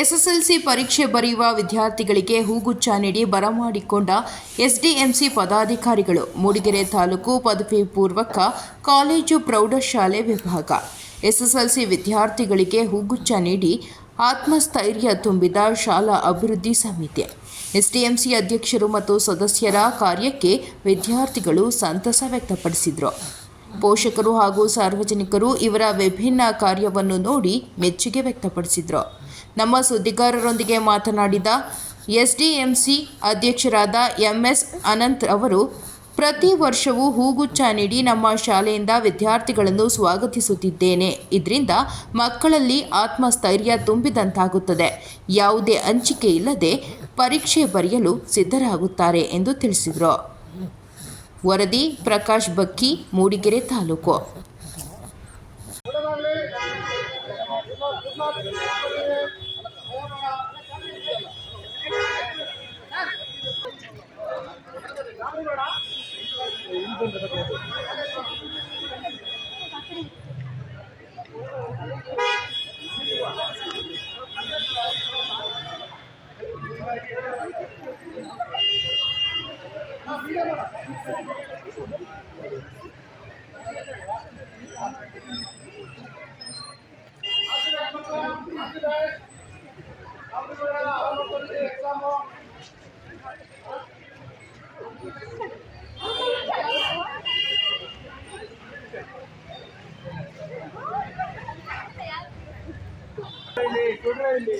SSLC ಪರೀಕ್ಷೆ ಬರೆಯುವ ವಿದ್ಯಾರ್ಥಿಗಳಿಗೆ ಹೂಗುಚ್ಛ ನೀಡಿ ಬರಮಾಡಿಕೊಂಡ ಎಸ್ಡಿಎಂಸಿ ಪದಾಧಿಕಾರಿಗಳು. ಮೂಡಿಗೆರೆ ತಾಲೂಕು ಪದವಿ ಪೂರ್ವಕ ಕಾಲೇಜು ಪ್ರೌಢಶಾಲೆ ವಿಭಾಗ. ಎಸ್ಎಸ್ಎಲ್ಸಿ ವಿದ್ಯಾರ್ಥಿಗಳಿಗೆ ಹೂಗುಚ್ಛ ನೀಡಿ ಆತ್ಮಸ್ಥೈರ್ಯ ತುಂಬಿದ ಶಾಲಾ ಅಭಿವೃದ್ಧಿ ಸಮಿತಿ. ಎಸ್ಡಿಎಂಸಿ ಅಧ್ಯಕ್ಷರು ಮತ್ತು ಸದಸ್ಯರ ಕಾರ್ಯಕ್ಕೆ ವಿದ್ಯಾರ್ಥಿಗಳು ಸಂತಸ ವ್ಯಕ್ತಪಡಿಸಿದರು. ಪೋಷಕರು ಹಾಗೂ ಸಾರ್ವಜನಿಕರು ಇವರ ವಿಭಿನ್ನ ಕಾರ್ಯವನ್ನು ನೋಡಿ ಮೆಚ್ಚುಗೆ ವ್ಯಕ್ತಪಡಿಸಿದರು. ನಮ್ಮ ಸುದ್ದಿಗಾರರೊಂದಿಗೆ ಮಾತನಾಡಿದ ಎಸ್ಡಿಎಂಸಿ ಅಧ್ಯಕ್ಷರಾದ ಎಂಎಸ್ ಅನಂತ್ ಅವರು, ಪ್ರತಿ ವರ್ಷವೂ ಹೂಗುಚ್ಛ ನೀಡಿ ನಮ್ಮ ಶಾಲೆಯಿಂದ ವಿದ್ಯಾರ್ಥಿಗಳನ್ನು ಸ್ವಾಗತಿಸುತ್ತಿದ್ದೇನೆ. ಇದರಿಂದ ಮಕ್ಕಳಲ್ಲಿ ಆತ್ಮಸ್ಥೈರ್ಯ ತುಂಬಿದಂತಾಗುತ್ತದೆ. ಯಾವುದೇ ಹಂಚಿಕೆ ಇಲ್ಲದೆ ಪರೀಕ್ಷೆ ಬರೆಯಲು ಸಿದ್ಧರಾಗುತ್ತಾರೆ ಎಂದು ತಿಳಿಸಿದರು. ವರದಿ, ಪ್ರಕಾಶ್ ಬಕ್ಕಿ, ಮೂಡಿಗೆರೆ ತಾಲೂಕು. చూడండి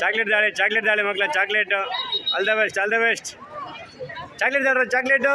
ಚಾಕ್ಲೇಟ್ ದಾಳಿ ಚಾಕ್ಲೇಟ್ ದಾಳಿ ಮಕ್ಕಳ chocolate. All the best all the best chocolate ದಾಡ್ರ chocolate.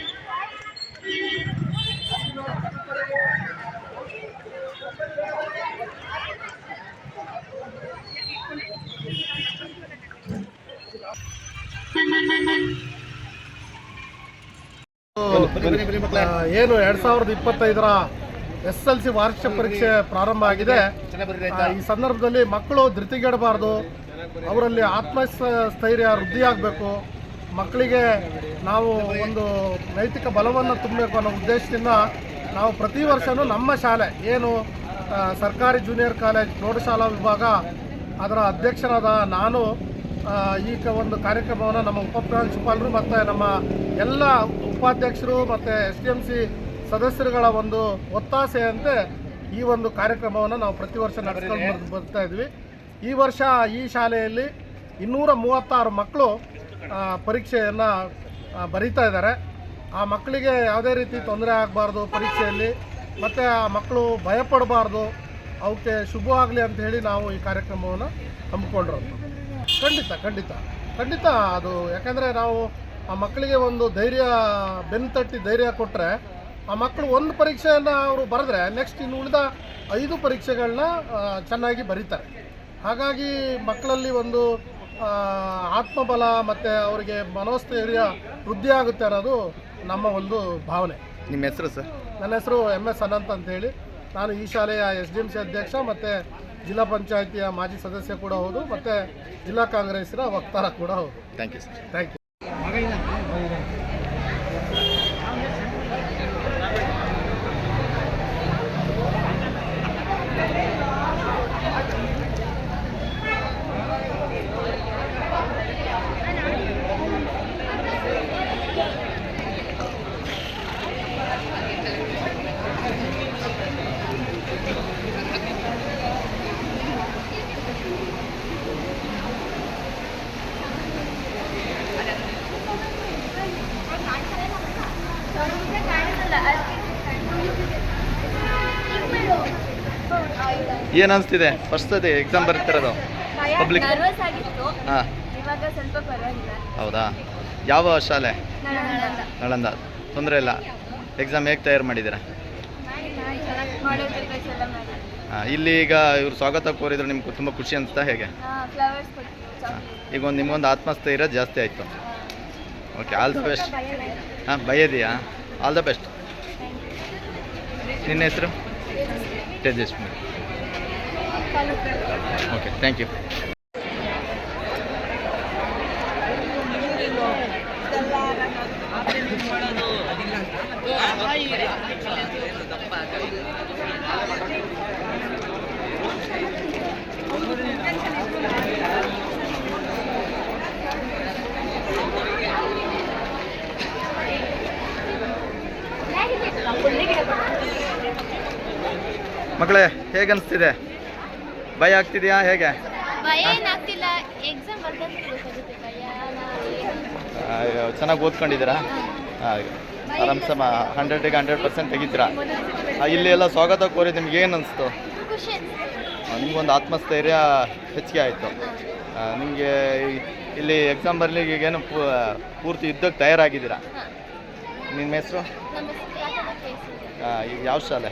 ಏನು, ಎರಡ್ ಸಾವಿರದ ಇಪ್ಪತ್ತೈದರ ಎಸ್ ಎಲ್ ಸಿ ವಾರ್ಷಿಕ ಪರೀಕ್ಷೆ ಪ್ರಾರಂಭ ಆಗಿದೆ. ಈ ಸಂದರ್ಭದಲ್ಲಿ ಮಕ್ಕಳು ಧೃತಿಗೆಡಬಾರ್ದು. ಅವರಲ್ಲಿ ಆತ್ಮಸ್ಥೈರ್ಯ ವೃದ್ಧಿಯಾಗಬೇಕು ಮಕ್ಕಳಿಗೆ ನಾವು ಒಂದು ನೈತಿಕ ಬಲವನ್ನು ತುಂಬಬೇಕು ಅನ್ನೋ ಉದ್ದೇಶದಿಂದ ನಾವು ಪ್ರತಿ ವರ್ಷವೂ ನಮ್ಮ ಶಾಲೆ, ಏನು ಸರ್ಕಾರಿ ಜೂನಿಯರ್ ಕಾಲೇಜ್, ಪ್ರೌಢಶಾಲಾ ವಿಭಾಗ, ಅದರ ಅಧ್ಯಕ್ಷರಾದ ನಾನು ಈ ಕ- ಒಂದು ಕಾರ್ಯಕ್ರಮವನ್ನು ನಮ್ಮ ಉಪಪ್ರಾಂಶುಪಾಲರು ಮತ್ತು ನಮ್ಮ ಎಲ್ಲ ಉಪಾಧ್ಯಕ್ಷರು ಮತ್ತು ಎಸ್ ಡಿ ಎಂ ಸಿ ಸದಸ್ಯರುಗಳ ಒಂದು ಒತ್ತಾಸೆಯಂತೆ ಈ ಒಂದು ಕಾರ್ಯಕ್ರಮವನ್ನು ನಾವು ಪ್ರತಿ ವರ್ಷ ನಡೆಸ್ಕೊಂಡು ಬರ್ತಾ ಇದ್ವಿ. ಈ ವರ್ಷ ಈ ಶಾಲೆಯಲ್ಲಿ ಇನ್ನೂರ ಮೂವತ್ತಾರು ಮಕ್ಕಳು ಪರೀಕ್ಷೆಯನ್ನು ಬರೀತಾ ಇದ್ದಾರೆ. ಆ ಮಕ್ಕಳಿಗೆ ಯಾವುದೇ ರೀತಿ ತೊಂದರೆ ಆಗಬಾರ್ದು ಪರೀಕ್ಷೆಯಲ್ಲಿ ಮತ್ತು ಆ ಮಕ್ಕಳು ಭಯಪಡಬಾರ್ದು ಅವಕ್ಕೆ ಶುಭವಾಗಲಿ ಅಂತ ಹೇಳಿ ನಾವು ಈ ಕಾರ್ಯಕ್ರಮವನ್ನು ಹಮ್ಮಿಕೊಂಡಿರೋದು ಖಂಡಿತ ಖಂಡಿತ. ಖಂಡಿತ ಅದು. ಯಾಕಂದರೆ ನಾವು ಆ ಮಕ್ಕಳಿಗೆ ಒಂದು ಧೈರ್ಯ ಬೆನ್ನು ತಟ್ಟಿ ಧೈರ್ಯ ಕೊಟ್ಟರೆ ಆ ಮಕ್ಕಳು ಒಂದು ಪರೀಕ್ಷೆಯನ್ನು ಅವರು ಬರೆದ್ರೆ ನೆಕ್ಸ್ಟ್ ಇನ್ನು ಉಳಿದ ಐದು ಪರೀಕ್ಷೆಗಳನ್ನ ಚೆನ್ನಾಗಿ ಬರೀತಾರೆ. ಹಾಗಾಗಿ ಮಕ್ಕಳಲ್ಲಿ ಒಂದು ಆತ್ಮಬಲ ಮತ್ತು ಅವರಿಗೆ ಮನೋಸ್ಥೈರ್ಯ ವೃದ್ಧಿ ಆಗುತ್ತೆ ಅನ್ನೋದು ನಮ್ಮ ಒಂದು ಭಾವನೆ. ನಿಮ್ಮ ಹೆಸರು ಸರ್? ನನ್ನ ಹೆಸರು ಎಂ ಎಸ್ ಅನಂತ್ ಅಂತೇಳಿ. ನಾನು ಈ ಶಾಲೆಯ ಎಸ್ ಡಿ ಎಂ ಸಿ ಅಧ್ಯಕ್ಷ ಮತ್ತು ಜಿಲ್ಲಾ ಪಂಚಾಯಿತಿಯ ಮಾಜಿ ಸದಸ್ಯ ಕೂಡ ಹೌದು ಮತ್ತು ಜಿಲ್ಲಾ ಕಾಂಗ್ರೆಸ್ಸಿನ ವಕ್ತಾರ ಕೂಡ ಹೌದು. Thank you sir thank you ಏನು ಅನಿಸ್ತಿದೆ? ಫಸ್ಟ್ ಸತಿ ಎಕ್ಸಾಮ್ ಬರ್ತಿರೋದು? ಪಬ್ಲಿಕ್ ಹಾಂ. ಹೌದಾ? ಯಾವ ಶಾಲೆ? ನಳಂದ. ತೊಂದರೆ ಇಲ್ಲ. ಎಕ್ಸಾಮ್ ಹೇಗೆ ತಯಾರು ಮಾಡಿದ್ದೀರಾ? ಹಾಂ ಇಲ್ಲಿ ಈಗ ಇವ್ರು ಸ್ವಾಗತ ಕೋರಿದ್ರು ನಿಮ್ಗೆ ತುಂಬ ಖುಷಿ ಅನಿಸ್ತಾ ಹೇಗೆ? ಈಗ ಒಂದು ನಿಮ್ಗೊಂದು ಆತ್ಮಸ್ಥೈರ್ಯ ಜಾಸ್ತಿ ಆಯಿತು. ಓಕೆ ಆಲ್ ದ ಬೆಸ್ಟ್ ಹಾಂ ಬೈಯದಿಯಾ ಆಲ್ ದ ಬೆಸ್ಟ್ ನಿನ್ನ ಹೆಸರು? ತೇಜಸ್ವಿ ಓಕೆ ಥ್ಯಾಂಕ್ ಯು ಮಕ್ಕಳೇ ಹೇಗೆ ಅನಿಸ್ತಿದೆ ಭಯ ಆಗ್ತಿದೆಯಾ ಹೇಗೆ? ಅಯ್ಯೋ ಚೆನ್ನಾಗಿ ಓದ್ಕೊಂಡಿದ್ದೀರಾ? ಹಾಂ. ಆರಾಮ್ಸ ಹಂಡ್ರೆಡಿಗೆ ಹಂಡ್ರೆಡ್ ಪರ್ಸೆಂಟ್ ತೆಗಿತೀರಾ? ಇಲ್ಲಿ ಎಲ್ಲ ಸ್ವಾಗತ ಕೋರಿ ನಿಮ್ಗೆ ಏನು ಅನಿಸ್ತು? ನಿಮ್ಗೊಂದು ಆತ್ಮಸ್ಥೈರ್ಯ ಹೆಚ್ಚಿಗೆ ಆಯಿತು. ನಿಮಗೆ ಇಲ್ಲಿ ಎಕ್ಸಾಮ್ ಬರ್ಲಿಕ್ಕೆ ಈಗೇನು ಪೂ ಪೂರ್ತಿ ಯುದ್ಧಕ್ಕೆ ತಯಾರಾಗಿದ್ದೀರಾ? ನಿಮ್ಮ ಹೆಸರು? ಯಾವ ಶಾಲೆ?